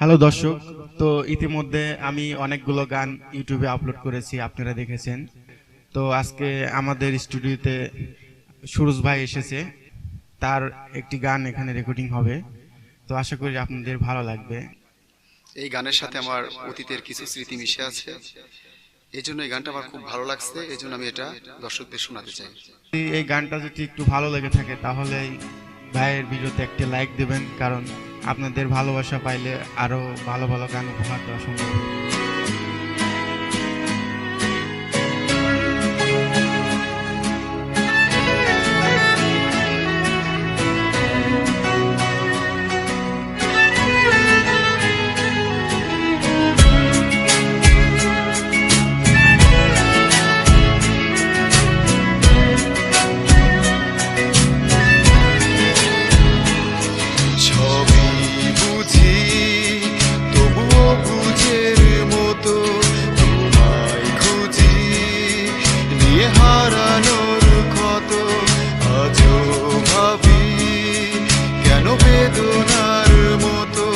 Hello দর্শক তো ইতিমধ্যে আমি অনেকগুলো গান ইউটিউবে আপলোড করেছি আপনারা দেখেছেন। তো আজকে আমাদের স্টুডিওতে সুরজ ভাই এসেছে তার একটি গান এখানে রেকর্ডিং হবে। তো আশা করি আপনাদের ভালো লাগবে। এই গানের সাথে আমার অতীতের কিছু স্মৃতি মিশে আছে। এই জন্য এই গানটা আমার খুব ভালো লাগছে এই জন্য আমি এটা দর্শকদের শোনাতে চাই। এই গানটা যদি একটু ভালো লেগে থাকে তাহলে ভাইয়ের ভিডিওতে একটি লাইক দেবেন কারণ আপনাদের ভালোবাসা পাইলে আরও ভালো ভালো গান উপহার দেওয়া সম্ভব। হারানোর ক্ষত আজও ভাবি কেন বেদনার মতো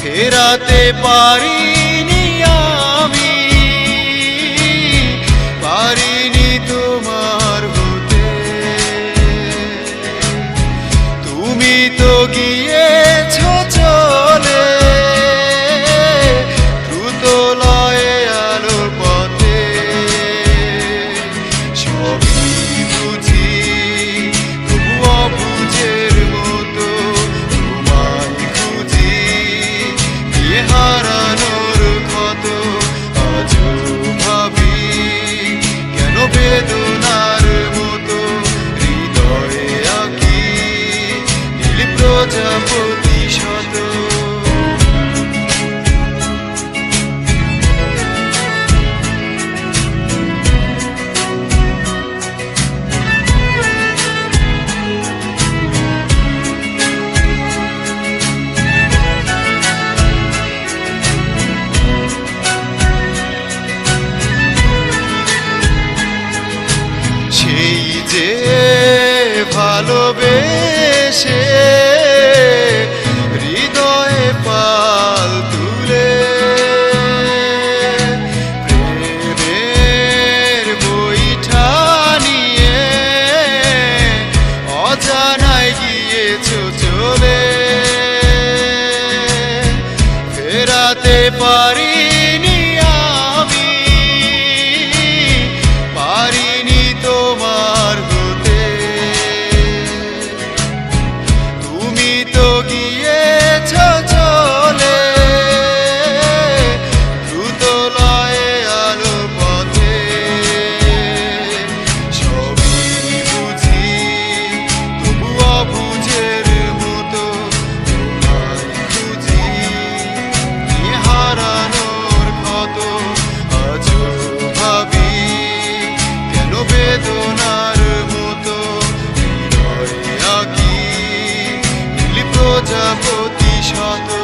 ফেরাতে পারিনি বেদনার মতো হৃদয়ে আঁকি নীল প্রজাপতি to do. প্রতিশত।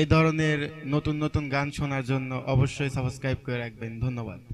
এই ধরনের নতুন নতুন গান শোনার জন্য অবশ্যই সাবস্ক্রাইব করে রাখবেন। ধন্যবাদ।